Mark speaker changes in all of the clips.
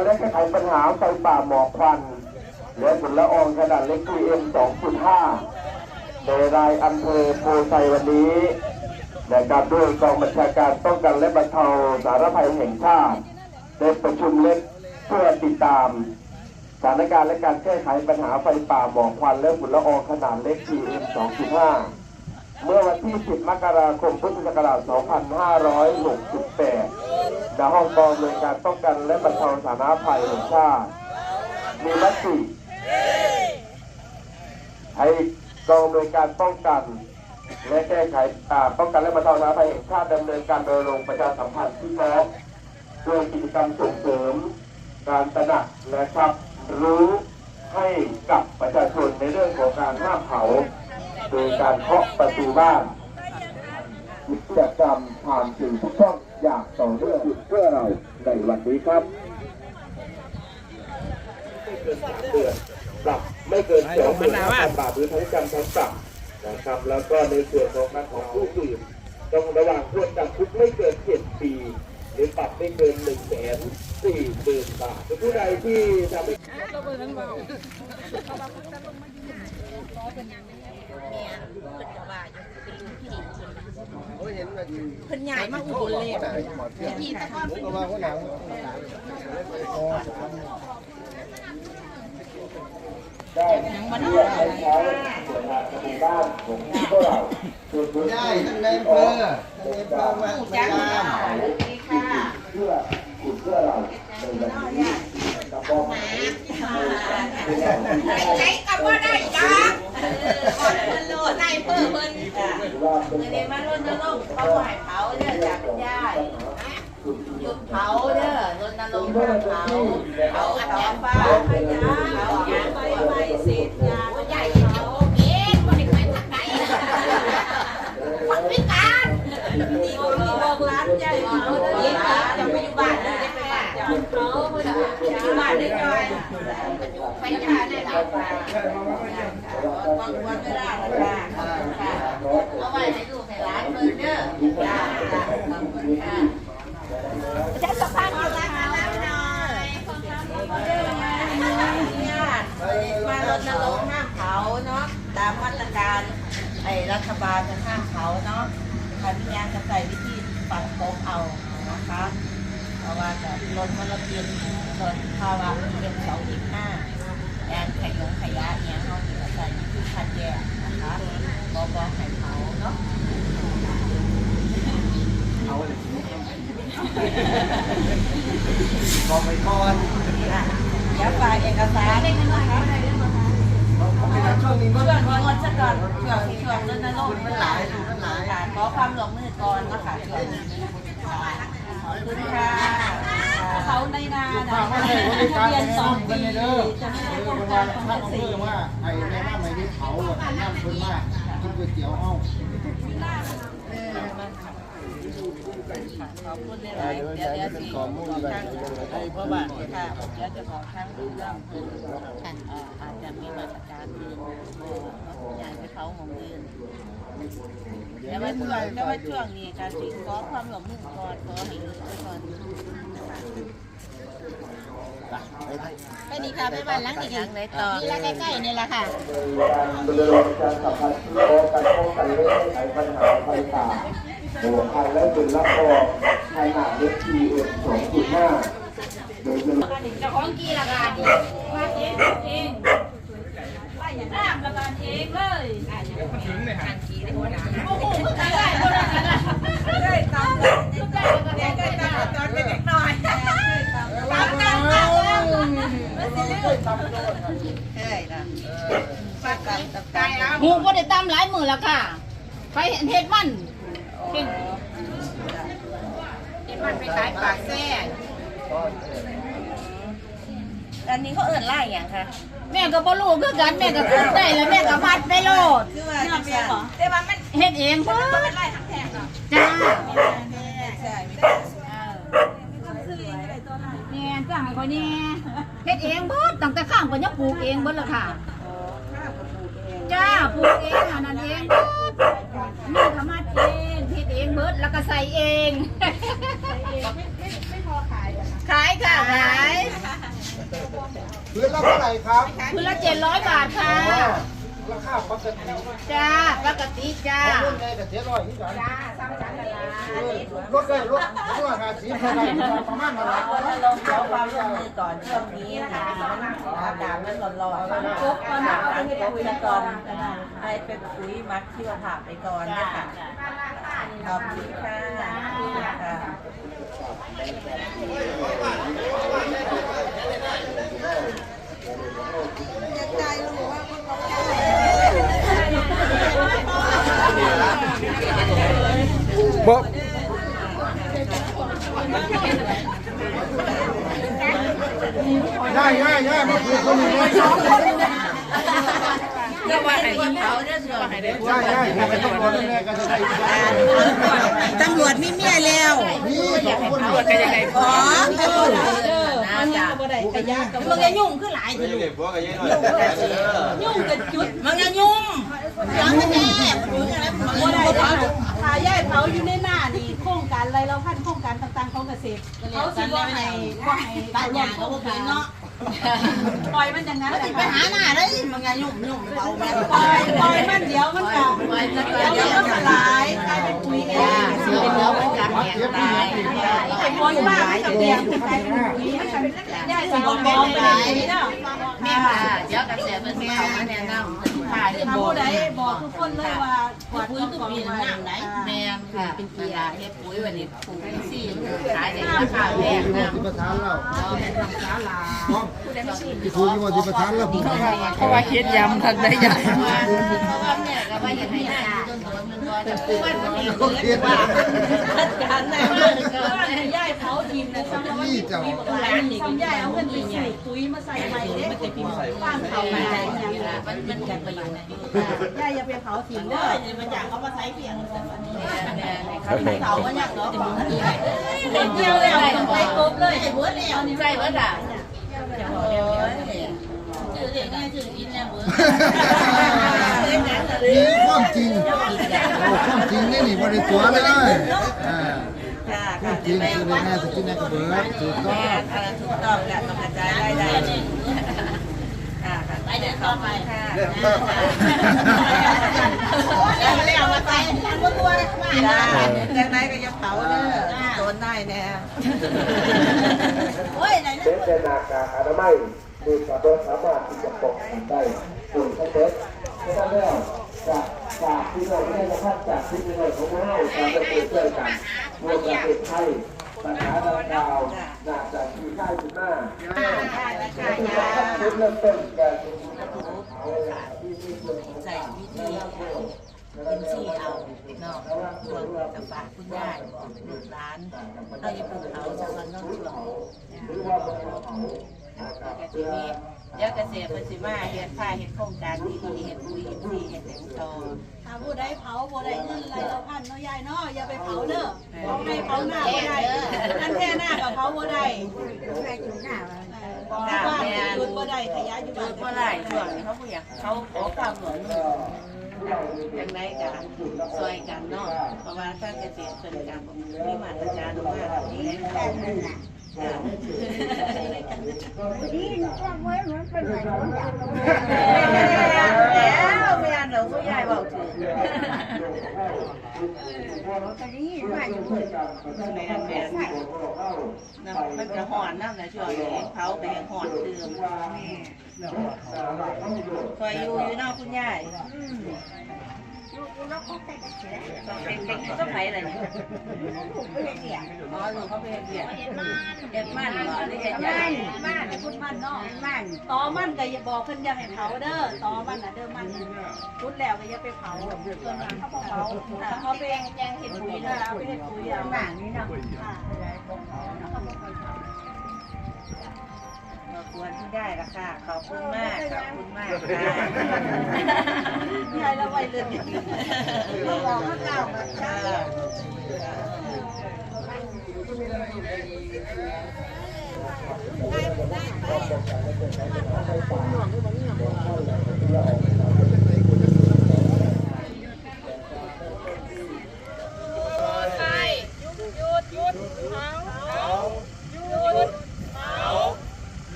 Speaker 1: การและแก้ไขปัญหาไฟป่าหมอกควันและฝุ่นละอองขนาดเล็ก PM 2.5 โดยรายอำเภอโพไซวันนี้นะครับด้วยกองบัญชาการป้องกันและบรรเทาสาธารณภัยแห่งชาติได้ประชุมเล็กเพื่อติดตามสถานการณ์และการแก้ไขปัญหาไฟป่าหมอกควันและฝุ่นละอองขนาดเล็ก PM 2.5 เมื่อวันที่ 10 มกราคม พุทธศักราช 2568 ณห้องกองโดยการป้องกันและบรรเทาสาธารณภัยแห่งชาติ มีมติให้กองโดยการป้องกันและแก้ไขป้องกันและบรรเทาสาธารณภัยแห่งชาติดำเนินการโดยลงประชาสัมพันธ์ที่น้องด้วยกิจกรรมส่งเสริม การตระหนักนะครับ รู้ให้กับประชาชนในเรื่องของการห้ามเผา โดยการเคาะประตูบ้านกิจกรรมผ่านสื่อทุกช่อง อย่างต่อเนื่องเพื่อเราในวันนี้ครับเดือนปรับไม่เกินสองหมื่นห้าพันบาทหรือทั้งจำทั้งปรับนะครับ แล้วก็ในส่วนของการของผู้อื่นต้องระหว่างโทษจำคุกไม่เกินเจ็ดปี หรือปรับไม่เกินหนึ่งแสนสี่หมื่นบาทผู้ใดที่ทำให้
Speaker 2: เพิ่นใหญ่มากอุบลเลยพี่ตะก้อน
Speaker 3: ก็ว่าหัวหน้า
Speaker 1: ได้เพื่อให้ใช้ส่วนทางในบ้านของพวกเราส่วนพื้น
Speaker 3: ได้
Speaker 1: ท่า
Speaker 3: นนายอำเภอท่านนายอำเภอมา
Speaker 2: จ้า
Speaker 3: พยายาม
Speaker 2: ดีค่ะ
Speaker 1: เพื่อคุณเพื่อเราในวันนี้กระบอกไม้
Speaker 2: ใช้กับว่าได้จ้า เพิ่นโลดนายเพิ่นเพิ่นจ้า
Speaker 1: ว่าเป็น
Speaker 2: เมื่อนี้มาลดนรกเขาไหวเผาเด้อจากคุณยายหยุดเผาเด้อรณรงค์ห้ามเผาเผาอัดยาฟ้าขยะเผายา มารณรงค์ห้ามเผาเนาะตามมาตรการไอ้รัฐบาลจะห้ามเผาเนาะใครมีงานจะใส่วิธีปัดโต๊ะเอานะคะเพราะว่าจะลดมลพิษลดภาวะเรื่องสองอีกห้าแอนขยงขยะเนี่ยเขาจะใส่วิธีคัดแยกนะคะบอบอไข่เผาเนาะ
Speaker 3: บอกไปก่อน
Speaker 2: เดี๋ยวฝากเอกสารได้ไหมคะ
Speaker 3: ช่วงนี้
Speaker 2: ช่วงนี้งดซะก่อนช่วงช่วงรณรงค์
Speaker 3: มันหลายมันหลาย
Speaker 2: ขอความร่วมมือก่อนนะคะช่วงนี้ขอบคุณค่ะ
Speaker 4: เขาในนาน่ะทะเบียนสองปีจะไม่ได้ป้องกันของ
Speaker 3: ท่า
Speaker 4: ภาษี
Speaker 3: เพื่อว่าไอ้แม่บ้านไม่ได้เผาแบบน้ำคนมากกินก๋วยเตี๋ยวเอ้า
Speaker 2: ขอบคุณเลยเดี๋ยวเดี๋ยวสิบอกทางไอ้พ่อบ้านค่ะเดี๋ยวจะบอกทางเรื่องเพิ่นอ่าอาจจะมีมาตรการอื่นอยากให้เขาของอื่นแต่ว่าช่วงแต่ว่าช่วงนี้การสิขอความร่วมมือก่อนขอให้รู้ไว้ก่อน
Speaker 4: ไปดีค่ะไปบ้านหลังนี้
Speaker 2: ยังในต่อ
Speaker 4: นี่ละใกล้ๆนี่ละค่ะ
Speaker 1: การดำเนินการสัมพันธ์ที่โลการป้อกันและแก้ไขปัญหาไฟป่า หมอกควันและฝุ่นละอองขนาดเล็ก PM 2.5โดยจะ
Speaker 4: เจ้าของกี่ละกันมาเองเองไปอย่างน้ำละกันเองเลยโอ้โหก็ได้ก็ได้ก็ได้ได้ตามก็ได้ก็ได้ก็ได้ตอนเป็นเด็กน้อยตามกันตามกันมันสิลืม
Speaker 2: ใช่ละฝากกันตับตา
Speaker 4: หมูก็ได้ตามหลายมือแล้วค่ะ ไปเห็นเห็ดมัน เห็น
Speaker 2: ที่มันไปขายปากแซ่อันนี้เขาเอิ่นไล่อย่างค่ะ
Speaker 4: แม่ก็บ่รู้คือกันแม่ก็ขึ้นได้แล้วแม่ก็มัดไปโลด
Speaker 2: คือว่าจังซั่นแต่ว่ามัน
Speaker 4: เฮ็ดเองเพิ่น
Speaker 2: เป็นไล่ทั้งแพงเนาะ
Speaker 4: จ้า
Speaker 2: ใช่ไม่ได้
Speaker 4: แม่จ้างให้ข่อยนี่เฮ็ดเองเบิดตั้งแต่ข้างก็ยังปลูกเองเบิดล่ะค่ะ จ้าปลูกเองอันนั้นเองเบิดนี่ก็มัดเองเฮ็ดเองเบิดแล้วก็ใส่เอง
Speaker 2: ขาย
Speaker 3: พื้นละเท่าไหร่ครับ
Speaker 4: คืนละเจ็ดร้อยบาทค่ะ
Speaker 3: ราคาปกติ
Speaker 4: จ้าปกติจ้า
Speaker 3: เรื่องไงแต่เสียร้อยนี่กัน
Speaker 4: จ้าซ้ำกันละลาร
Speaker 3: ถได้รถรถหาสีเท่าไหร่ประมาณอะไร
Speaker 2: ถ้าลงขอความร่วมมือก่อนช่วงนี้นะอากาศมันร้อนๆปุ๊บก็หนาวอันนี้คุยก่อนให้เป็นปุ๋ยมักที่ว่าผ่าไปก่อนนะคะขอบคุณค่ะ
Speaker 3: บ่ย่าย่าย่ามาคุยคนนี้ย่าย่า
Speaker 2: ก็ว่าให้เขาเนี่ยส่วนให้ได้
Speaker 3: ย่าย่าไปต้องรอแน่ๆก็จะได้
Speaker 2: ตำรวจมีเมียแล้ว
Speaker 3: นี่สองคน
Speaker 2: ตำรวจก็ยังไงขอตำรวจนะจ๊ะมึงจะยุ่งขึ้นหลายทียุ่งกับจุดมึงจะยุ่งยังไม่แน่มึงอะไรมึงอะไร
Speaker 5: ถ้าย่าย เผาอยู่ในหน้านี่โครงการอะไรเราพันโครงการต่างๆของเกษตรเขาสิว่าให้ว่าให้
Speaker 2: ตัดยางเขาก็เป็นเนาะ
Speaker 5: ปล่อยมันอย่างนั้นแหละ
Speaker 2: ไปหาหน้าเลยมึงจะยุ่งยุ่งเขา
Speaker 5: ปล่อยปล่อยมันเดี๋ยวมันก็เดี๋ยวมันก็ลายกลายเป็นปุ๋ยเอง
Speaker 2: เดี๋ยวมันจะแหกตาย
Speaker 5: ไอ้ปล่อยมากมันก็เปลี่ยนกลายเป็นปุ๋ยมันก็เป็นย่ายสิบอกแม่ไปเนาะ
Speaker 2: แม่ค่ะเดี๋ยวกระแสเป็นเขามาแนะนำค่ะที่าบอ
Speaker 5: ผู้
Speaker 2: ก
Speaker 5: ใดบอกทุกคนเลยว่าขวด
Speaker 2: ปุ๋ยทุ
Speaker 5: ก
Speaker 2: ปีน้ำไหนแม่ค่ะเป็นเกียร์เฮ็ดปุ๋ยวันนี้ปลูกซี่ขายได้ราคาแพงนะ
Speaker 3: ที่ประธาเรา
Speaker 2: เอาเป็นทำสาลา
Speaker 3: ที่คุยว่าที่ประธานเราผม
Speaker 2: เพราะว่าเฮ็ดยำทันได้ใหญ่เพราะว่าแม่ก็ว่าอย่างไรนะจนโดนมันก็จะป่วยมันมีคนเรียกว่าการไหนมาเกิน
Speaker 5: ย่ายเผาทีมนะซ้ำแล้วว่าที่ปุ๋ยบายซ้ำย่ายเอาเงินไปซื้อปุ๋ยมาใส่ใหม่เด้บ้านเขา
Speaker 2: มั
Speaker 5: ไม่ย่างนี้
Speaker 2: มันมันกันไปอยู่ในนี้
Speaker 5: ย่าอย่าไปเผาถิ่นเด้อ
Speaker 2: มันอยากเอามาใช้เปียงเขาเสาก็อยากเนาะ
Speaker 5: เด็กเดียวเลยต้องไปครบเลย
Speaker 2: ไอ้เบิร์ดเนี่ยใช่เบิร์ดอะ โอ้ยชื่อเด็กง่ายชื่ออินเนี่ยเบิร์ด
Speaker 3: นี่ความจริงความจริงนี่นี่บริตัวเลยอ่า
Speaker 2: ค่ะ
Speaker 3: ความจริงคือในแง่สุดที่ในกระเบิดถูกต้อง
Speaker 2: แม่ค่ะถูกต้องแหละต้องกระจายรายได้ค่ะ ต่อไปเดินต่อไปค่ะไม่เอามาใส่ตัวตัวจ้าจากไหนก็จะเผาเด้อโดนได้แน่โอ้ยไหนนะ
Speaker 1: เป็นแต่หน้ากากอนามัยมีกระโดดสามารถที่จะป้องกันได้ฝุ่นทั้งเด็ดเพราะฉะนั้นแล้วจากจากที่เราไม่ได้จะพัดจากที่เราของเราการจะเปิดเผยกันรวมประเทศไทยปัญหาดังกล่าวน่าจะมีค่ายขึ้นหน้าจุดเริ่มต้นการ ชุมนุมที่มีส่วนของ
Speaker 2: ใส่วิธีเป็นสี่เอาเนาะรวมกับฝากคุณยายลูกหลานเราจะปลูกเขาจะมันต้องช่วยทีนี้เดี๋ยวเกษตรมันสิมาเฮ็ดผ้าเฮ็ดโครงการที่ดีเฮ็ดปุ๋ยเฮ็ดที่เฮ็ดแตงโต
Speaker 5: ถ้าผู้ใดเผาผู้ใดเงินไรเราพันเนาะยายเนาะอย่าไปเผาเด้อเผาให้เผาหน้าบ่ได้นั่นแค่หน้ากับเผาบ่ได้บอกว่า จุดบ่ได้ขยะอยู่
Speaker 2: จุ
Speaker 5: บ้าน
Speaker 2: ดบ่ได้ช่วงนี้เขาบ่อยากเขาขอความร่วมมือจังไดกันช่วยกันเนาะเพราะว่าถ้าเกษตรส่วนกลางมีมาตรการมากแบบนี้ แล้วแม่หนูผู้ใหญ่บอกถึงแม่แม่นะมันจะห่อนน้ำในช่วงนี้เขาไปยังห่อนเติมคอยอยู่อยู่นอกคุณยาย เป็นเป็นก็ไผ่อะไรเนี่ยอ๋อหนูเขาไปเบียดเด็ดมันเหรอหรือเด็ดใหญ่
Speaker 5: บ้านพุดมันเนาะมันตอมันก็อย่าบอกเพิ่นอย่าให้เผาเด้อตอมันน่ะเด้อมันพุดแล้วก็อย่าไปเผาส่วนนั้นเขาบ่เผาเขาไปยังเห็ดปุ๋ยนะเอาไปเห็ดปุ๋ยเอาหนังนี่เนาะค่ะ
Speaker 2: มา ควรที่ได้ละค่ะ ขอบคุณมาก ขอบคุณมากค่ะ
Speaker 5: ยายละไว้เลยเราบอกว่าเก่าแบบเก่า
Speaker 1: เ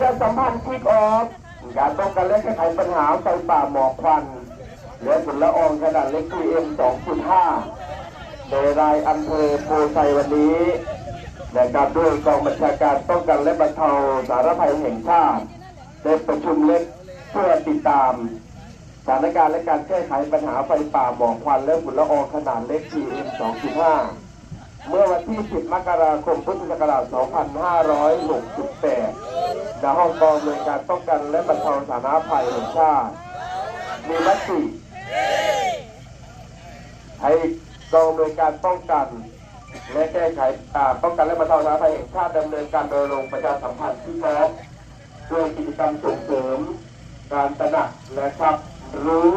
Speaker 1: ชาสัมพันธ์คิกออฟการป้องกันและแก้ไขปัญหาไฟป่าหมอกควันและฝุ่นละอองขนาดเล็ก PM 2.5 โดยรายอำเภอโพไซวันนี้นะครับด้วยกองบัญชาการป้องกันและบรรเทาสาธารณภัยแห่งชาติได้ประชุมเล็กเพื่อติดตามสถานการณ์และการแก้ไขปัญหาไฟป่าหมอกควันและฝุ่นละอองขนาดเล็ก PM 2.5 เมื่อวันที่ 10 มกราคม พุทธศักราช 2568ณห้องกองอำนวยการป้องกันและบรรเทาสาธารณภัยแห่งชาติ มีมติให้กองอำนวยการป้องกัน และแก้ไขอ่าป้องกันและบรรเทาสาธารณภัยแห่งชาติดำเนินการโดยลงประชาสัมพันธ์ที่แท้ด้วยกิจกรรมส่งเสริม การตระหนักนะครับรู้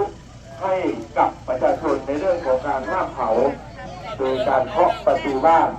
Speaker 1: ให้กับประชาชนในเรื่องของการห้ามเผา โดยการเคาะประตูบ้าน